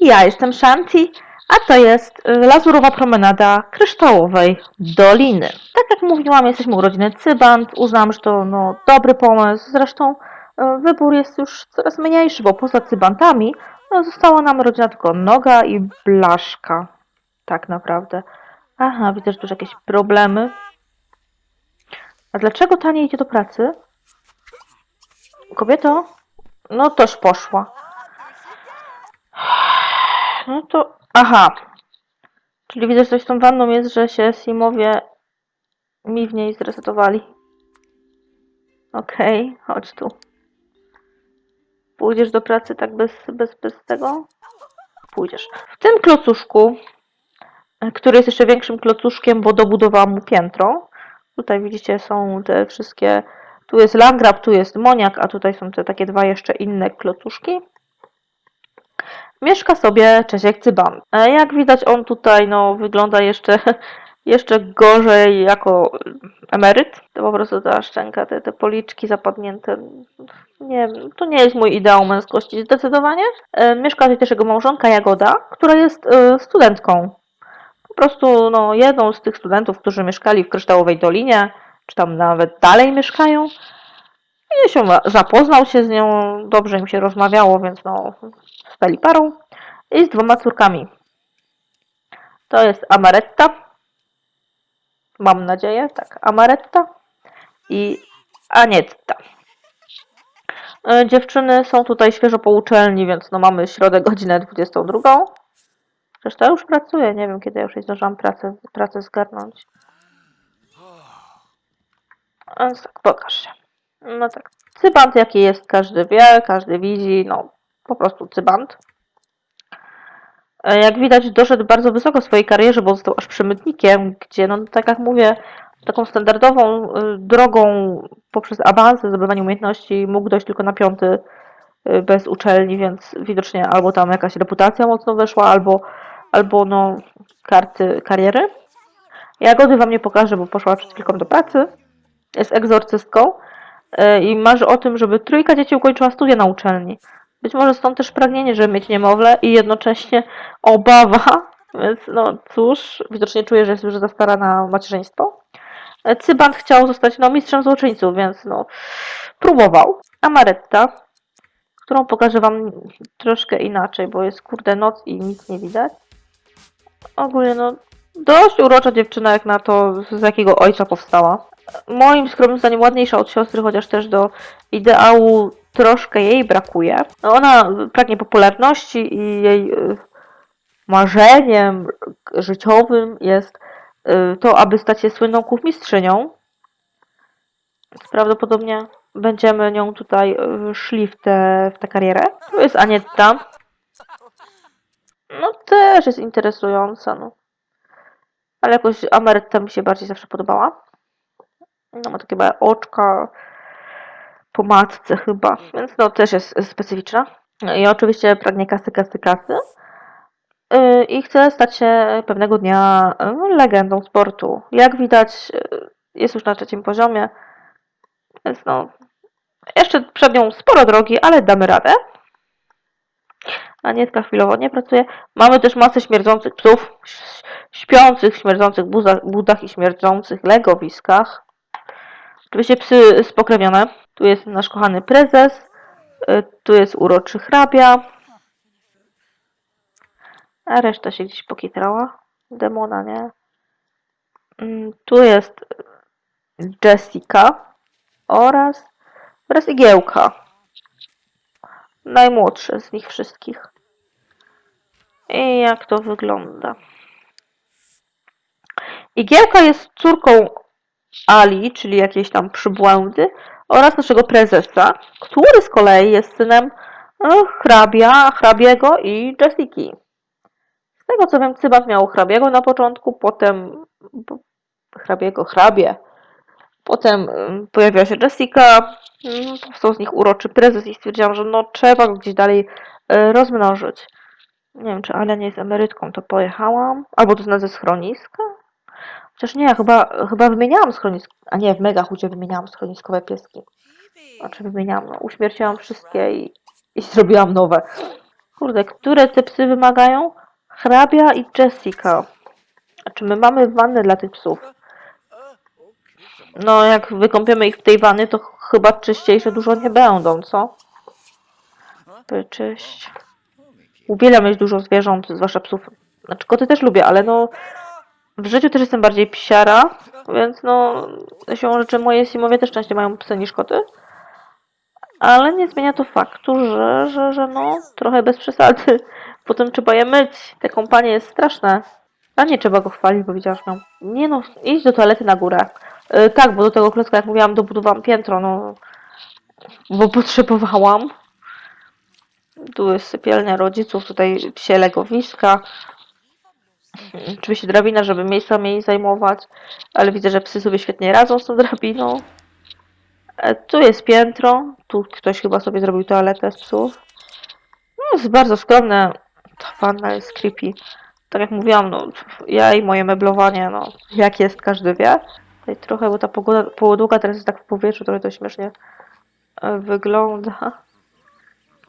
Ja jestem Shanti, a to jest y, lazurowa promenada kryształowej doliny. Tak jak mówiłam, jesteśmy urodziny Cybant. Uznałam, że to no, dobry pomysł. Zresztą y, wybór jest już coraz mniejszy, bo poza Cybantami no, została nam rodzina tylko Noga i Blaszka. Tak naprawdę. Aha, widzę, że tu jakieś problemy. A dlaczego ta nie idzie do pracy? Kobieto? No toż poszła. No to. Aha. Czyli widzę, że coś z tą wanną jest, że się Simowie mi w niej zresetowali. Okej, chodź tu. Pójdziesz do pracy tak bez, bez, bez tego? Pójdziesz. W tym klocuszku, który jest jeszcze większym klocuszkiem, bo dobudowałam mu piętro. Tutaj widzicie, są te wszystkie. Tu jest Langrab, tu jest Moniak, a tutaj są te takie dwa jeszcze inne klocuszki mieszka sobie Czesiek Cyban. E, Jak widać, on tutaj no, wygląda jeszcze, jeszcze gorzej jako emeryt. To po prostu ta szczęka, te, te policzki zapadnięte. Nie to nie jest mój ideał męskości zdecydowanie. E, Mieszka tutaj też jego małżonka Jagoda, która jest e, studentką. Po prostu no, jedną z tych studentów, którzy mieszkali w Kryształowej Dolinie, czy tam nawet dalej mieszkają. I się zapoznał się z nią, dobrze im się rozmawiało, więc no, stali parą i z dwoma córkami. To jest Amaretta. Mam nadzieję, tak, Amaretta i Anietta. E, Dziewczyny są tutaj świeżo po uczelni, więc no mamy środę godzinę 22. Zresztą ja już pracuję, nie wiem kiedy ja już jej zdążyłam pracę, pracę zgarnąć. Więc tak, pokaż się. No tak, cybant jaki jest, każdy wie, każdy widzi, no po prostu cybant. E, Jak widać, doszedł bardzo wysoko w swojej karierze, bo został aż przemytnikiem, gdzie, no tak jak mówię, taką standardową y, drogą poprzez awanse, zdobywanie umiejętności mógł dojść tylko na piąty y, bez uczelni, więc widocznie albo tam jakaś reputacja mocno weszła, albo, albo no karty kariery. Jagody wam nie pokażę, bo poszła przed chwilką do pracy. Jest egzorcystką i marzy o tym, żeby trójka dzieci ukończyła studia na uczelni. Być może stąd też pragnienie, żeby mieć niemowlę i jednocześnie obawa, więc no cóż, widocznie czuje, że jest już za stara na macierzyństwo. E, Cybant chciał zostać no, mistrzem złoczyńców, więc no próbował. Amaretta, którą pokażę wam troszkę inaczej, bo jest kurde noc i nic nie widać. Ogólnie no dość urocza dziewczyna jak na to, z jakiego ojca powstała. Moim skromnym zdaniem ładniejsza od siostry, chociaż też do ideału troszkę jej brakuje. No ona pragnie popularności i jej y, marzeniem życiowym jest y, to, aby stać się słynną kuchmistrzynią. Prawdopodobnie będziemy nią tutaj y, szli w tę w tę karierę. To jest Anietta. No też jest interesująca, no. Ale jakoś Ameretta mi się bardziej zawsze podobała. No ma takie małe oczka po matce chyba, więc no też jest specyficzna. I oczywiście pragnie kasy, kasy, kasy. Yy, I chce stać się pewnego dnia yy, legendą sportu. Jak widać, yy, jest już na trzecim poziomie, więc no, jeszcze przed nią sporo drogi, ale damy radę. Anietka chwilowo nie pracuje. Mamy też masę śmierdzących psów, śpiących w śmierdzących buzach, budach i śmierdzących legowiskach. Oczywiście psy spokrewnione. Tu jest nasz kochany prezes. y, Tu jest uroczy hrabia. A reszta się gdzieś pokitrała. Demona, nie? Mm, Tu jest Jessica oraz, oraz Igiełka. Najmłodszy z nich wszystkich. I jak to wygląda? Igiełka jest córką Ali, czyli jakiejś tam przybłędy, oraz naszego prezesa, który z kolei jest synem e, hrabia, hrabiego i Jessiki. Z tego co wiem, Cybat miał hrabiego na początku, potem hrabiego, hrabie. Potem em, pojawiła się Jessica, powstał z nich uroczy prezes i stwierdziłam, że no trzeba go gdzieś dalej e, rozmnożyć. Nie wiem, czy Ale nie jest emerytką, to pojechałam. Albo to zna ze schroniska? Chociaż nie, chyba, chyba wymieniałam schronisko. A nie, w Mega Hucie wymieniałam schroniskowe pieski. Znaczy wymieniałam, no, uśmierciłam wszystkie i, i zrobiłam nowe. Kurde, które te psy wymagają? Hrabia i Jessica. A czy my mamy wannę dla tych psów? No, jak wykąpiemy ich w tej wannie, to ch- chyba czyściejsze dużo nie będą, co? Czyść. Uwielbiam mieć dużo zwierząt, zwłaszcza psów. Znaczy, koty też lubię, ale no... W życiu też jestem bardziej psiara, więc no... Siłą rzeczy moje simowie też częściej mają psy niż koty. Ale nie zmienia to faktu, że, że, że no... Trochę bez przesady. Potem trzeba je myć. Te kompanie jest straszne. A nie trzeba go chwalić, bo widziałaś. Nie no, idź do toalety na górę. E, tak, bo do tego klocka, jak mówiłam, dobudowałam piętro, no. Bo potrzebowałam. Tu jest sypialnia rodziców, tutaj psie legowiska. Oczywiście drabina, żeby miejsca mniej zajmować, ale widzę, że psy sobie świetnie radzą z tą drabiną. E, Tu jest piętro, tu ktoś chyba sobie zrobił toaletę z psów. No, jest bardzo skromne. Ta wanna jest creepy. Tak jak mówiłam, no, ja i moje meblowanie, no, jak jest, każdy wie. Tutaj trochę, bo ta pogoda, podłoga teraz jest tak w powietrzu, trochę to śmiesznie e, wygląda.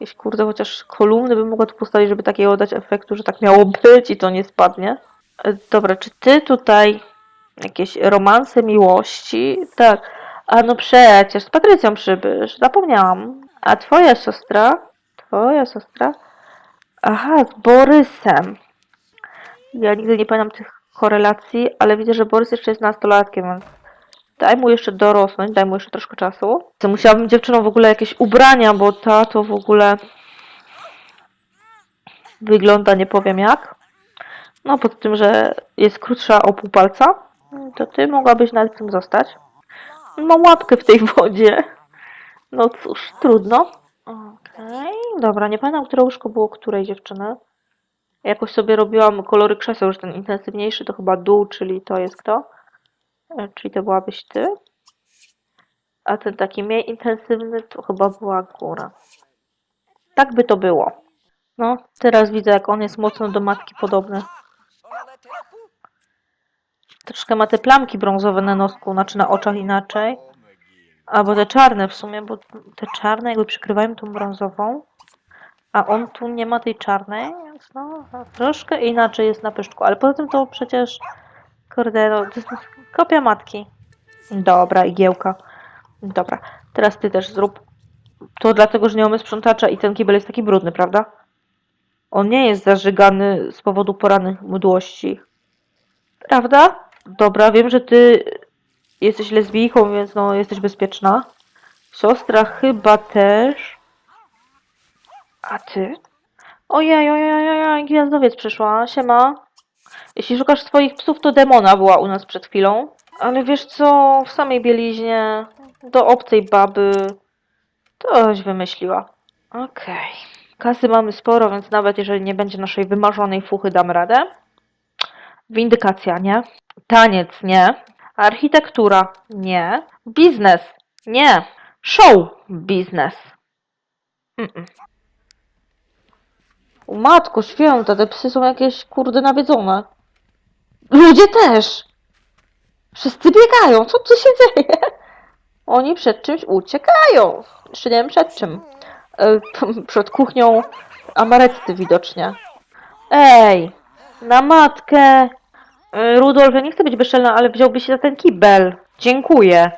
Jakieś kurde, chociaż kolumny bym mogła tu postawić, żeby takiego dać efektu, że tak miało być i to nie spadnie. E, Dobra, czy ty tutaj jakieś romanse miłości? Tak. A no przecież, z Patrycją przybysz, zapomniałam. A twoja siostra? Twoja siostra? Aha, z Borysem. Ja nigdy nie pamiętam tych korelacji, ale widzę, że Borys jeszcze jest nastolatkiem, więc daj mu jeszcze dorosnąć, daj mu jeszcze troszkę czasu. To musiałabym dziewczyną w ogóle jakieś ubrania, bo ta to w ogóle wygląda nie powiem jak. No, pod tym, że jest krótsza o pół palca, to ty mogłabyś nawet tym zostać. Mam łapkę w tej wodzie. No cóż, trudno. Okej, dobra, nie pamiętam, które łóżko było której dziewczyny. Jakoś sobie robiłam kolory krzeseł, już ten intensywniejszy to chyba dół, czyli to jest kto? E, Czyli to byłabyś ty. A ten taki mniej intensywny to chyba była góra. Tak by to było. No, teraz widzę, jak on jest mocno do matki podobny. Troszkę ma te plamki brązowe na nosku, znaczy na oczach inaczej. Albo te czarne w sumie, bo te czarne jakby przykrywają tą brązową. A on tu nie ma tej czarnej, więc no, troszkę inaczej jest na pyszczku. Ale poza tym to przecież, kurde, no, to jest kopia matki. Dobra, igiełka. Dobra, teraz ty też zrób. To dlatego, że nie mamy sprzątacza i ten kibel jest taki brudny, prawda? On nie jest zażygany z powodu porannych mdłości. Prawda? Dobra, wiem, że ty jesteś lesbijką, więc no, jesteś bezpieczna. Siostra chyba też. A ty? Ojej, ojej, ojej, ojej, gwiazdowiec przyszła. Siema. Jeśli szukasz swoich psów, to demona była u nas przed chwilą. Ale wiesz co, w samej bieliźnie, do obcej baby, toś wymyśliła. Okej. Kasy mamy sporo, więc nawet jeżeli nie będzie naszej wymarzonej fuchy, dam radę. Windykacja, nie. Taniec, nie. Architektura, nie. Biznes, nie. Show, biznes. Mm-mm. O matko święta, te psy są jakieś kurde nawiedzone. Ludzie też! Wszyscy biegają, co tu się dzieje? Oni przed czymś uciekają. Jeszcze nie wiem przed czym. E, przed kuchnią amaretty widocznie. Ej, na matkę. E, Rudolf, ja nie chcę być bezczelna, ale wziąłbyś się za ten kibel. Dziękuję.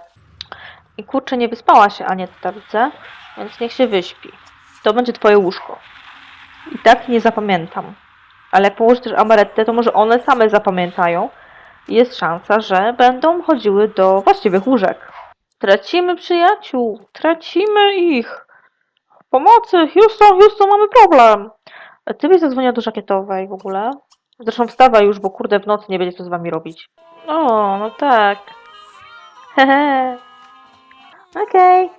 I kurczę, nie wyspała się Anietta, widzę, więc niech się wyśpi. To będzie twoje łóżko. I tak nie zapamiętam. Ale położysz też amarettę, to może one same zapamiętają. Jest szansa, że będą chodziły do właściwych łóżek. Tracimy przyjaciół. Tracimy ich. Pomocy. Houston, Houston, mamy problem. Ty byś zadzwoniła do żakietowej w ogóle. Zresztą wstawaj już, bo kurde w nocy nie będzie co z wami robić. O, no tak. Hehe. Okej.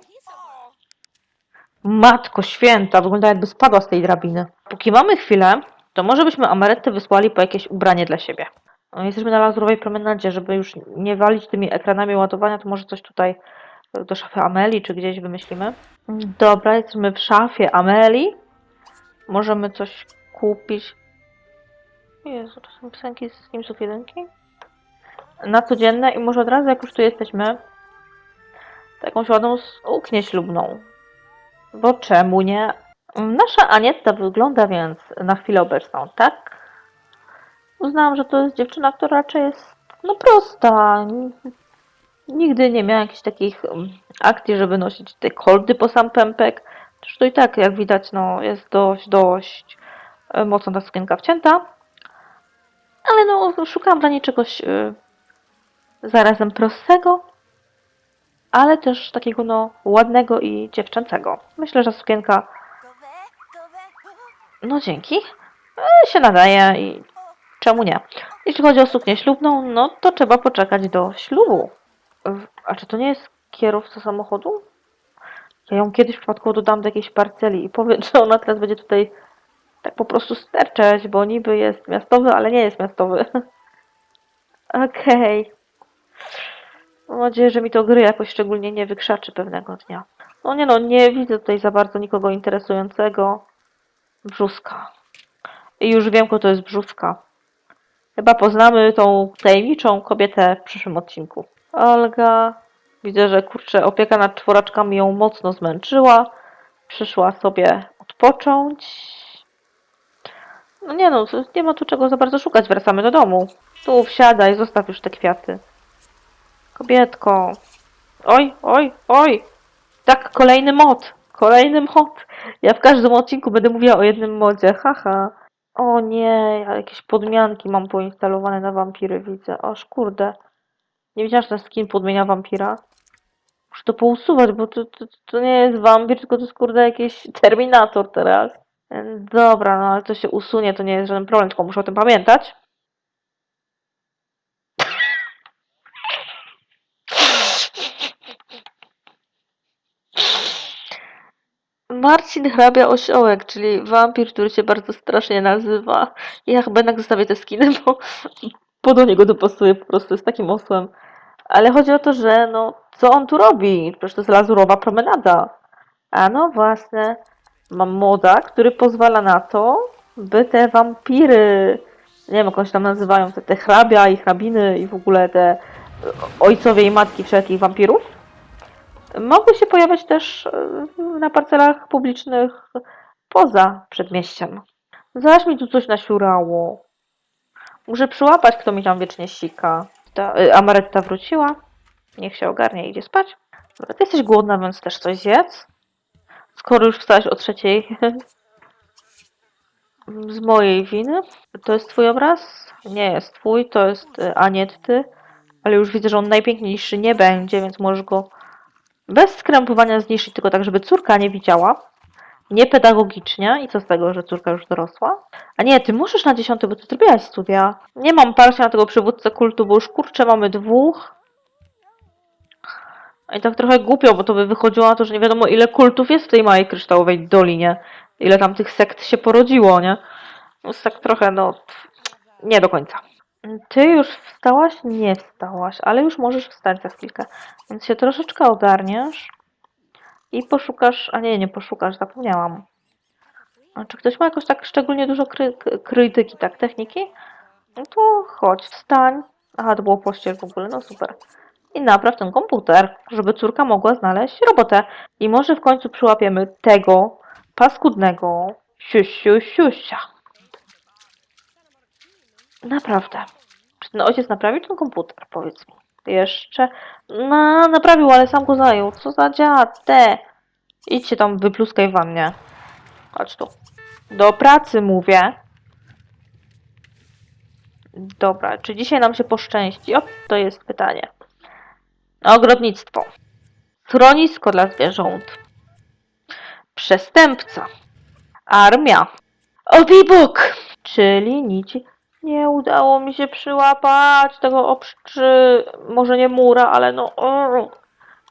Matko święta, wygląda jakby spadła z tej drabiny. Póki mamy chwilę, to może byśmy Amarettę wysłali po jakieś ubranie dla siebie. No, jesteśmy na lazurowej promenadzie, żeby już nie walić tymi ekranami ładowania, to może coś tutaj do szafy Ameli czy gdzieś wymyślimy. Dobra, jesteśmy w szafie Ameli. Możemy coś kupić. Jezu, to są piosenki z Simsów 1. Na codzienne i może od razu jak już tu jesteśmy, jakąś ładną suknię ślubną. Bo czemu nie? Nasza Anietta wygląda więc na chwilę obecną tak. Uznałam, że to jest dziewczyna, która raczej jest no prosta. Nigdy nie miała jakichś takich um, akcji, żeby nosić te koldy po sam pępek. To i tak, jak widać, no jest dość, dość e, mocno ta sukienka wcięta. Ale no, szukałam dla niej czegoś e, zarazem prostego, ale też takiego no ładnego i dziewczęcego. Myślę, że sukienka no dzięki. E, się nadaje i czemu nie? Jeśli chodzi o suknię ślubną, no to trzeba poczekać do ślubu. A czy to nie jest kierowca samochodu? Ja ją kiedyś przypadkowo dodam do jakiejś parceli i powiem, że ona teraz będzie tutaj tak po prostu sterczeć, bo niby jest miastowy, ale nie jest miastowy. Okej. Mam nadzieję, że mi to gry jakoś szczególnie nie wykrzaczy pewnego dnia. No nie no, nie widzę tutaj za bardzo nikogo interesującego. Brzuska. I już wiem, kto to jest brzuska. Chyba poznamy tą tajemniczą kobietę w przyszłym odcinku. Olga. Widzę, że kurczę, opieka nad czworaczkami ją mocno zmęczyła. Przyszła sobie odpocząć. No nie no, nie ma tu czego za bardzo szukać. Wracamy do domu. Tu wsiadaj, zostaw już te kwiaty. Kobietko. Oj, oj, oj. Tak, kolejny mod. Kolejny mod. Ja w każdym odcinku będę mówiła o jednym modzie. Haha. O nie, ja jakieś podmianki mam poinstalowane na wampiry, widzę. Oż kurde. Nie wiedziałam, że ten skin podmienia wampira. Muszę to pousuwać, bo to, to, to nie jest wampir, tylko to jest kurde jakiś terminator teraz. Dobra, no ale to się usunie, to nie jest żaden problem, tylko muszę o tym pamiętać. Marcin Hrabia Osiołek, czyli wampir, który się bardzo strasznie nazywa. Ja chyba jednak zostawię te skiny, bo, bo do niego dopasuję po prostu z takim osłem. Ale chodzi o to, że no, co on tu robi? Przecież to jest lazurowa promenada. A no właśnie, mam moda, który pozwala na to, by te wampiry, nie wiem jak się tam nazywają, te, te hrabia i hrabiny i w ogóle te ojcowie i matki wszelkich wampirów, mogły się pojawiać też e, na parcelach publicznych poza przedmieściem. Zaś mi tu coś nasiurało. Muszę przyłapać, kto mi tam wiecznie sika. Ta, y, Amaretta wróciła. Niech się ogarnie i idzie spać. Dobra, ty jesteś głodna, więc też coś zjedz. Skoro już wstałeś o trzeciej z mojej winy. To jest twój obraz? Nie jest twój, to jest y, Anietty. Ale już widzę, że on najpiękniejszy nie będzie, więc możesz go bez skrępowania zniszczyć, tylko tak, żeby córka nie widziała. Niepedagogicznie. I co z tego, że córka już dorosła? A nie, ty możesz na dziesiąty, bo ty zrobiłaś studia. Nie mam parcia na tego przywódcę kultu, bo już kurczę mamy dwóch. I tak trochę głupio, bo to by wychodziło na to, że nie wiadomo ile kultów jest w tej małej kryształowej dolinie. Ile tam tych sekt się porodziło, nie? No tak trochę, no... Nie do końca. Ty już wstałaś? Nie wstałaś, ale już możesz wstać za chwilkę. Więc się troszeczkę ogarniesz i poszukasz... A nie, nie poszukasz, zapomniałam. A czy ktoś ma jakoś tak szczególnie dużo kry krytyki, tak, techniki? No to chodź, wstań. Aha, to było pościel w ogóle, no super. I napraw ten komputer, żeby córka mogła znaleźć robotę. I może w końcu przyłapiemy tego paskudnego siusiu siusia. Naprawdę. Czy ten ojciec naprawił ten komputer, powiedz mi? Jeszcze? No, naprawił, ale sam go zajął. Co za dziadę? Idźcie tam, wypluskaj wannie. Chodź tu. Do pracy mówię. Dobra, czy dzisiaj nam się poszczęści? O, to jest pytanie. Ogrodnictwo. Schronisko dla zwierząt. Przestępca. Armia. Obibok! Czyli nici. Nie udało mi się przyłapać tego obszczy... Może nie mura, ale no...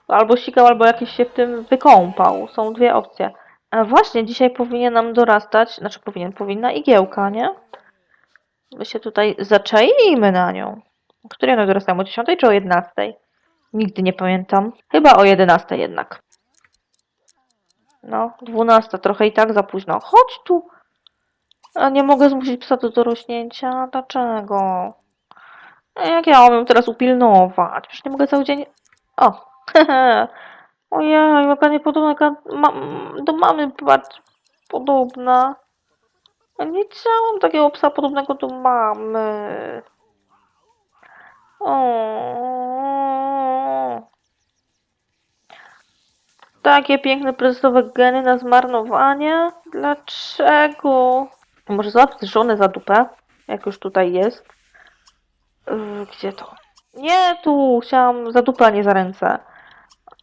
Albo sikał, albo jakiś się w tym wykąpał. Są dwie opcje. A właśnie, dzisiaj powinien nam dorastać, znaczy powinien, powinna igiełka, nie? My się tutaj zaczaimy na nią. O której one dorastają? O 10 czy o 11? Nigdy nie pamiętam. Chyba o 11 jednak. No, 12, trochę i tak za późno. Chodź tu. A nie mogę zmusić psa do dorośnięcia. Dlaczego? A Jak ja mam ją teraz upilnować? Przecież nie mogę cały dzień... O. Ojej, jaka niepodobna jaka ma... do mamy patrz. podobna. Ja nie chciałam takiego psa podobnego do mamy. O. Takie piękne prezentowe geny na zmarnowanie? Dlaczego? Może złapać żonę za dupę, jak już tutaj jest. Yy, Gdzie to? Nie, tu chciałam za dupę, a nie za ręce.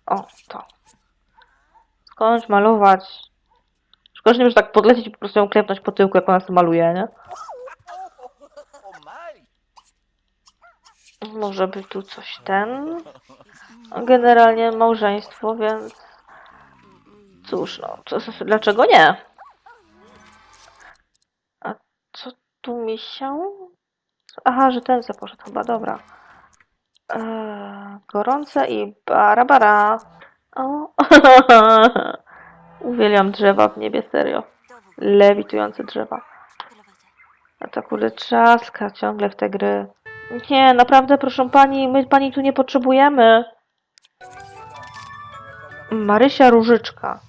O, to. Skończ malować. Szkoda, że nie tak podlecieć i po prostu ją klepnąć po tyłku, jak ona sobie maluje, nie? Może by tu coś ten. Generalnie małżeństwo, więc. Cóż, no, co, dlaczego nie? Tu mi się. Aha, że ten se poszedł chyba, dobra. Eee, gorące i barabara. O. Uwielbiam drzewa w niebie, serio. Lewitujące drzewa. A to kurde trzaska ciągle w te gry. Nie, naprawdę, proszę pani, my pani tu nie potrzebujemy. Marysia Różyczka.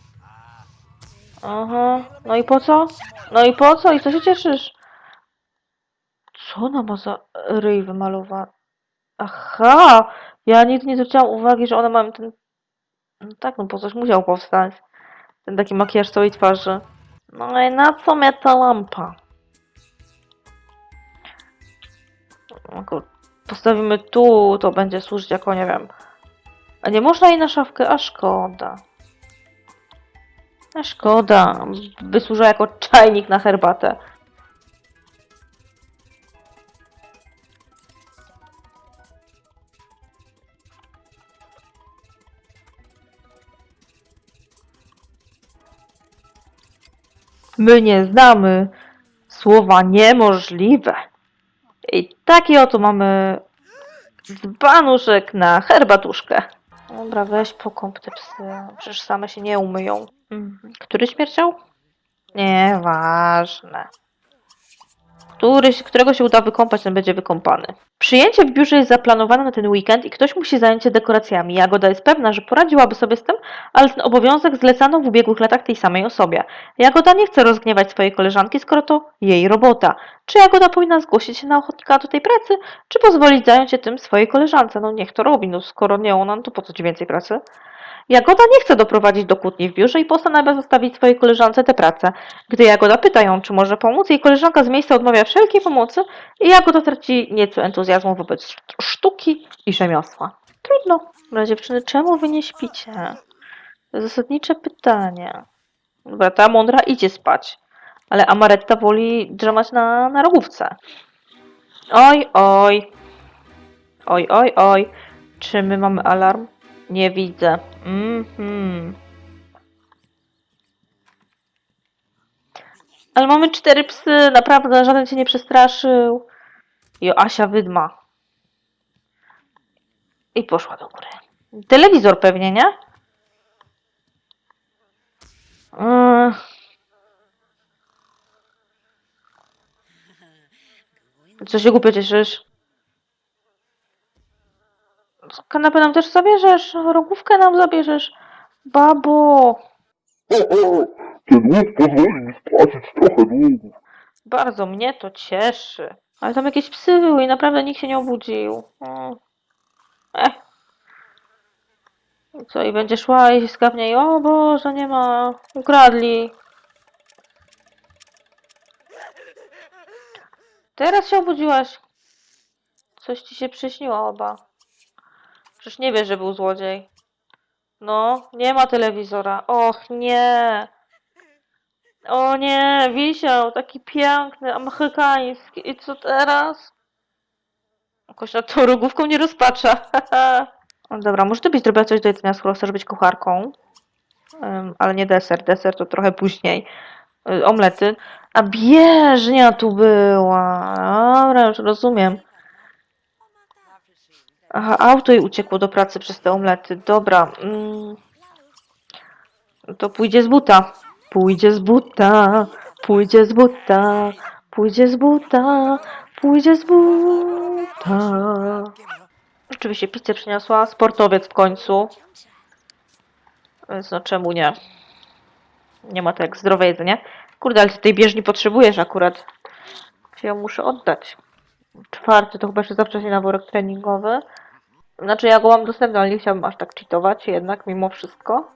Aha, no i po co? No i po co? I co się cieszysz? Co ona ma za ryj wymalowany? Aha, ja nigdy nie zwróciłam uwagi, że one mają ten... No tak, no po coś musiał powstać. Ten taki makijaż całej twarzy. No i na co mnie ta lampa? Go postawimy tu, to będzie służyć jako, nie wiem. A nie można jej na szafkę? A szkoda. A szkoda. By służyła jako czajnik na herbatę. My nie znamy słowa niemożliwe. I taki oto mamy dzbanuszek na herbatuszkę. Dobra, weź pokąp te psy. Przecież same się nie umyją. Mhm. Który śmierciał? Nieważne. Któryś, którego się uda wykąpać, ten będzie wykąpany. Przyjęcie w biurze jest zaplanowane na ten weekend i ktoś musi zająć się dekoracjami. Jagoda jest pewna, że poradziłaby sobie z tym, ale ten obowiązek zlecano w ubiegłych latach tej samej osobie. Jagoda nie chce rozgniewać swojej koleżanki, skoro to jej robota. Czy Jagoda powinna zgłosić się na ochotnika do tej pracy, czy pozwolić zająć się tym swojej koleżance? No niech to robi, no skoro nie ona, no to po co ci więcej pracy? Jagoda nie chce doprowadzić do kłótni w biurze i postanawia zostawić swojej koleżance tę pracę. Gdy Jagoda pyta ją, czy może pomóc, jej koleżanka z miejsca odmawia wszelkiej pomocy i Jagoda traci nieco entuzjazmu wobec szt- sztuki i rzemiosła. Trudno. Dobra, dziewczyny, czemu wy nie śpicie? Zasadnicze pytanie. Dobra, ta mądra idzie spać, ale Amaretta woli drzemać na, na rogówce. Oj, oj. Oj, oj, oj. Czy my mamy alarm? Nie widzę. Mhm. Ale mamy cztery psy, naprawdę, żaden cię nie przestraszył. I Asia wydma. I poszła do góry. Telewizor pewnie, nie? Yy. Co się głupio cieszysz? Kanapę nam też zabierzesz? Rogówkę nam zabierzesz? Babo! Ten łuk pozwoli mi spłacić trochę długów. Bardzo mnie to cieszy. Ale tam jakieś psy były i naprawdę nikt się nie obudził. Mm. Ech. Co, i będzie szła i skapnie i o Boże, nie ma. Ukradli. Teraz się obudziłaś. Coś ci się przyśniło oba. Przecież nie wiesz, że był złodziej. No, nie ma telewizora. Och, nie. O nie, wisiał, taki piękny, amerykański. I co teraz? Jakoś nad tą rogówką nie rozpacza. dobra, może ty byś zrobiła coś do jedzenia, skoro chcesz być kucharką. Ym, ale nie deser, deser to trochę później. Y, omlety. A bieżnia tu była. Dobra, już rozumiem. Aha, auto jej uciekło do pracy przez te omlety. Dobra. Mm. To pójdzie z buta. Pójdzie z buta. Pójdzie z buta. Pójdzie z buta. Pójdzie z buta. Oczywiście pizzę przyniosła. Sportowiec w końcu. Więc no czemu nie? Nie ma to jak zdrowe jedzenie. Kurde, ale ty tej bieżni potrzebujesz akurat. Ją muszę oddać? Czwarty to chyba jeszcze za wcześnie na worek treningowy. Znaczy ja go mam dostępny, ale nie chciałabym aż tak cheatować jednak mimo wszystko.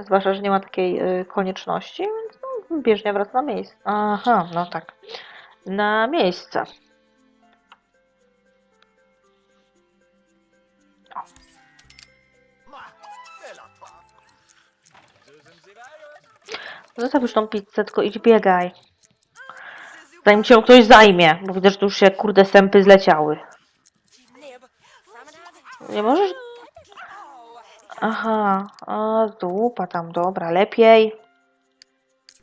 Zwłaszcza, że nie ma takiej y, konieczności, więc no, bieżnia wraca na miejsce. Aha, no tak. Na miejsce. Zostaw już tą pizzę, tylko idź biegaj. Zanim cię ktoś zajmie, bo widzę, że tu już się kurde sępy zleciały. Nie możesz? Aha, a dupa tam, dobra, lepiej.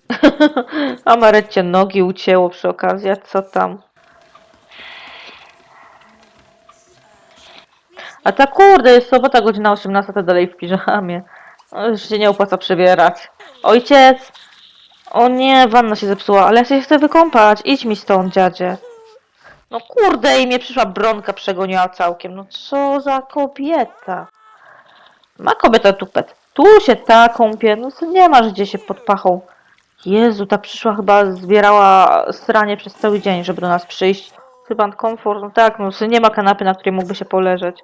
a Marecie nogi ucięło przy okazji, a co tam? A ta kurde, jest sobota, godzina 18, to dalej w piżamie. No, Już się nie opłaca przebierać. Ojciec! O nie, wanna się zepsuła, ale ja się chcę wykąpać. Idź mi stąd, dziadzie. No kurde, i mnie przyszła bronka, przegoniła całkiem. No co za kobieta. Ma kobieta tupet. Tu się ta kąpie, no to nie masz gdzie się pod pachą. Jezu, ta przyszła chyba zbierała sranie przez cały dzień, żeby do nas przyjść. Chyba komfort, no tak, no nie ma kanapy, na której mógłby się poleżeć.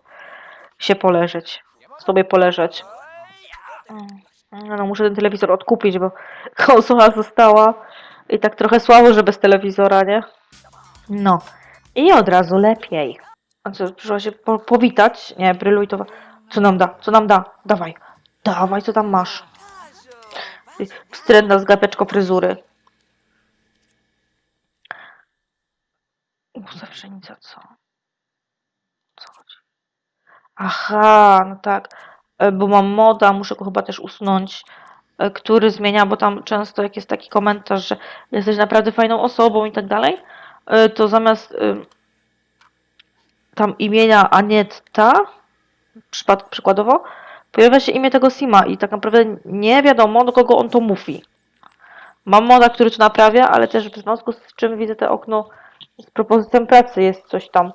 Się poleżeć. Sobie poleżeć. Mm. No, no muszę ten telewizor odkupić, bo konsola została i tak trochę słabo, że bez telewizora, nie? No. I od razu lepiej. A co, przyszła się po powitać? Nie, bryluj to. Co nam da? Co nam da? Dawaj. Dawaj, co tam masz? Wstrętna zgapeczko fryzury. Uza pszenica, co? Co chodzi? Aha, no tak. E, Bo mam moda, muszę go chyba też usunąć, e, który zmienia, bo tam często jak jest taki komentarz, że jesteś naprawdę fajną osobą i tak dalej, e, to zamiast tam imienia Anietta, przypad, przykładowo, pojawia się imię tego Sima i tak naprawdę nie wiadomo, do kogo on to mówi. Mam moda, który to naprawia, ale też w związku z czym widzę te okno z propozycją pracy jest coś tam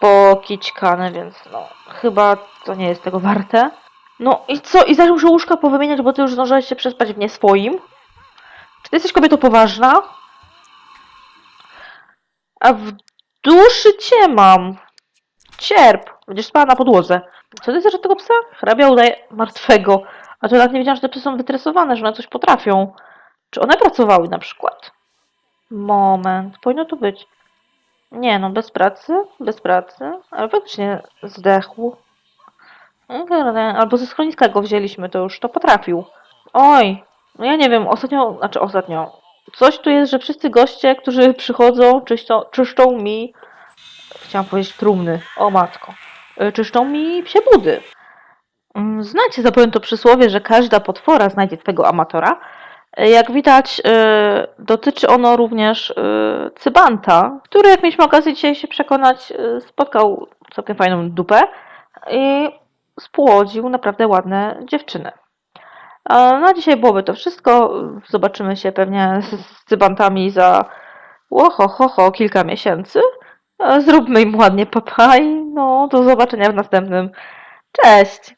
pokićkane, więc no, chyba to nie jest tego warte. No i co? I zaś muszę łóżka powymieniać, bo ty już zdążyłeś się przespać w nie swoim. Czy ty jesteś kobietą poważna? A w duszy cię mam. Cierp. Będziesz spała na podłodze. Co ty chcesz od tego psa? Hrabia udaje martwego. A to tak nie wiedziałam, że te psy są wytresowane, że one coś potrafią. Czy one pracowały na przykład? Moment. Powinno tu być. Nie no, bez pracy, bez pracy, ale faktycznie zdechł. No, Albo ze schroniska go wzięliśmy, to już to potrafił. Oj, no ja nie wiem, ostatnio, znaczy ostatnio, coś tu jest, że wszyscy goście, którzy przychodzą, czyszczą, czyszczą mi, chciałam powiedzieć trumny, o matko, y, czyszczą mi psie budy. Mm, Znacie zapewne to przysłowie, że każda potwora znajdzie swego amatora. Jak widać, y, dotyczy ono również y, Cybanta, który, jak mieliśmy okazję dzisiaj się przekonać, y, spotkał całkiem fajną dupę i spłodził naprawdę ładne dziewczyny. Na dzisiaj byłoby to wszystko. Zobaczymy się pewnie z Cybantami za łoho, ho, ho, kilka miesięcy. Zróbmy im ładnie papaj. No, do zobaczenia w następnym. Cześć!